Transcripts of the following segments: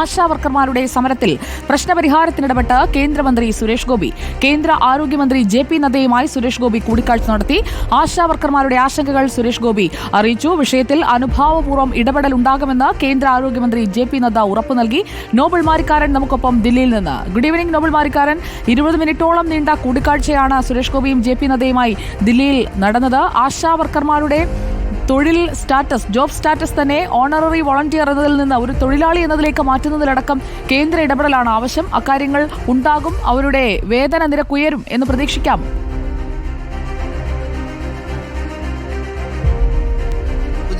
ആശാ വർക്കർമാരുടെ സമരത്തിൽ പ്രശ്നപരിഹാരത്തിനിടപെട്ട് കേന്ദ്രമന്ത്രി സുരേഷ് ഗോപി. കേന്ദ്ര ആരോഗ്യമന്ത്രി ജെ പി നദ്ദയുമായി സുരേഷ് ഗോപി കൂടിക്കാഴ്ച നടത്തി. ആശാ വർക്കർമാരുടെ ആശങ്കകൾ സുരേഷ് ഗോപി അറിയിച്ചു. വിഷയത്തിൽ അനുഭാവപൂർവം ഇടപെടൽ ഉണ്ടാകുമെന്ന് കേന്ദ്ര ആരോഗ്യമന്ത്രി ജെ പി നദ്ദ ഉറപ്പു നൽകി. നോബൽ മാരിക്കാരൻ നമുക്കൊപ്പം ദില്ലിയിൽ നിന്ന്. Good evening Noble Marikkaran. ഇരുപത് മിനിറ്റോളം നീണ്ട കൂടിക്കാഴ്ചയാണ് സുരേഷ് ഗോപിയും ജെ പി നദ്ദയുമായി ദില്ലിയിൽ നടന്നത്. ആശാ വർക്കർമാരുടെ തൊഴിൽ സ്റ്റാറ്റസ് ജോബ് സ്റ്റാറ്റസ് തന്നെ ഓണററി വോളണ്ടിയർ എന്നതിൽ നിന്ന് ഒരു തൊഴിലാളി എന്നതിലേക്ക് മാറ്റുന്നതിലടക്കം കേന്ദ്ര ഇടപെടലാണ് ആവശ്യം. അക്കാര്യങ്ങൾ ഉണ്ടാകും അവരുടെ വേതന നിരക്ക് ഉയരും എന്ന് പ്രതീക്ഷിക്കാം.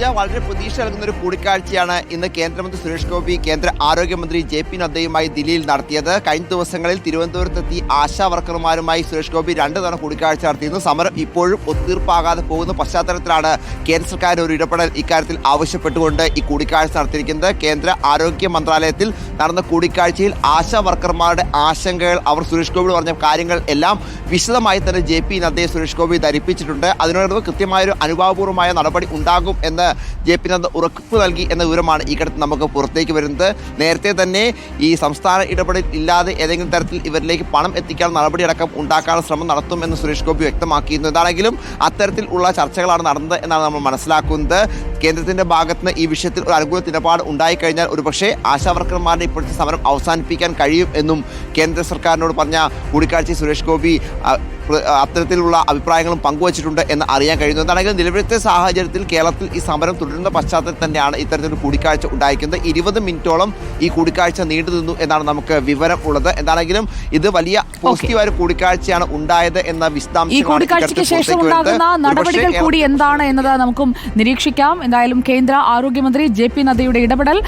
പൂജ വളരെ പ്രതീക്ഷ നൽകുന്ന ഒരു കൂടിക്കാഴ്ചയാണ് ഇന്ന് കേന്ദ്രമന്ത്രി സുരേഷ് ഗോപി കേന്ദ്ര ആരോഗ്യമന്ത്രി ജെ പി നദ്ദയുമായി ദില്ലിയിൽ നടത്തിയത്. കഴിഞ്ഞ ദിവസങ്ങളിൽ തിരുവനന്തപുരത്തെത്തി ആശാ വർക്കർമാരുമായി സുരേഷ് ഗോപി രണ്ട് തവണ കൂടിക്കാഴ്ച നടത്തിയിരുന്നു. സമരം ഇപ്പോഴും ഒത്തീർപ്പാകാതെ പോകുന്ന പശ്ചാത്തലത്തിലാണ് കേന്ദ്ര സർക്കാർ ഒരു ഇടപെടൽ ഇക്കാര്യത്തിൽ ആവശ്യപ്പെട്ടുകൊണ്ട് ഈ കൂടിക്കാഴ്ച നടത്തിയിരിക്കുന്നത്. കേന്ദ്ര ആരോഗ്യ മന്ത്രാലയത്തിൽ നടന്ന കൂടിക്കാഴ്ചയിൽ ആശാ വർക്കർമാരുടെ ആശങ്കകൾ അവർ സുരേഷ് ഗോപി പറഞ്ഞ കാര്യങ്ങൾ എല്ലാം വിശദമായി തന്നെ ജെ പി നദ്ദയെ സുരേഷ് ഗോപി ധരിപ്പിച്ചിട്ടുണ്ട്. അതിനോടൊപ്പം കൃത്യമായൊരു അനുഭാവപൂർവമായ നടപടി ഉണ്ടാകും എന്ന് ജെ പി നദ്ദ ഉറപ്പ് നൽകി എന്ന വിവരമാണ് ഈ ഘട്ടത്തിൽ നമുക്ക് പുറത്തേക്ക് വരുന്നത്. നേരത്തെ തന്നെ ഈ സംസ്ഥാന ഇടപെടൽ ഇല്ലാതെ ഏതെങ്കിലും തരത്തിൽ ഇവരിലേക്ക് പണം എത്തിക്കാൻ നടപടിയടക്കം ഉണ്ടാക്കാനുള്ള ശ്രമം നടത്തും എന്ന് സുരേഷ് ഗോപി വ്യക്തമാക്കിയിരുന്നു. എന്താണെങ്കിലും അത്തരത്തിൽ ഉള്ള ചർച്ചകളാണ് നടന്നത് എന്നാണ് നമ്മൾ മനസ്സിലാക്കുന്നത്. കേന്ദ്രത്തിന്റെ ഭാഗത്ത് നിന്ന് ഈ വിഷയത്തിൽ ഒരു അനുകൂല നിലപാട് ഉണ്ടായിക്കഴിഞ്ഞാൽ ഒരുപക്ഷെ ആശാ വർക്കർമാരുടെ ഇപ്പോഴത്തെ സമരം അവസാനിപ്പിക്കാൻ കഴിയും എന്നും കേന്ദ്ര സർക്കാരിനോട് പറഞ്ഞ കൂടിക്കാഴ്ചയിൽ സുരേഷ് ഗോപി അത്തരത്തിലുള്ള അഭിപ്രായങ്ങളും പങ്കുവച്ചിട്ടുണ്ട് എന്ന് അറിയാൻ കഴിയുന്നു. എന്താണെങ്കിലും നിലവിലത്തെ സാഹചര്യത്തിൽ കേരളത്തിൽ ഈ സമരം തുടരുന്ന പശ്ചാത്തലത്തിൽ തന്നെയാണ് ഇത്തരത്തിലൊരു കൂടിക്കാഴ്ച ഉണ്ടായിരിക്കുന്നത്. ഇരുപത് മിനിറ്റോളം ഈ കൂടിക്കാഴ്ച നീണ്ടു നിന്നു എന്നാണ് നമുക്ക് വിവരം ഉള്ളത്. എന്താണെങ്കിലും ഇത് വലിയ പോസിറ്റീവായ ഒരു കൂടിക്കാഴ്ചയാണ് ഉണ്ടായത് എന്ന ഈ വിശദാംശങ്ങളാണ് കൂടിക്കാഴ്ചയ്ക്ക് ശേഷം ഉണ്ടാകുന്ന നടപടികൾ കൂടി എന്താണ് എന്നത് നമുക്കും നിരീക്ഷിക്കാം. എന്തായാലും കേന്ദ്ര ആരോഗ്യമന്ത്രി ജെ പി നദ്ദയുടെ ഇടപെടൽ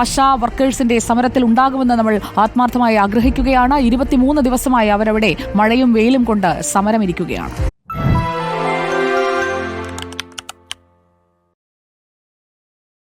ആശാ വർക്കേഴ്സിന്റെ സമരത്തിൽ ഉണ്ടാകുമെന്ന് നമ്മൾ ആത്മാർത്ഥമായി ആഗ്രഹിക്കുകയാണ്. ഇരുപത്തിമൂന്ന് ദിവസമായി അവരവിടെ മഴയും വെയിലും കൊണ്ട് സമരമിരിക്കുകയാണ്.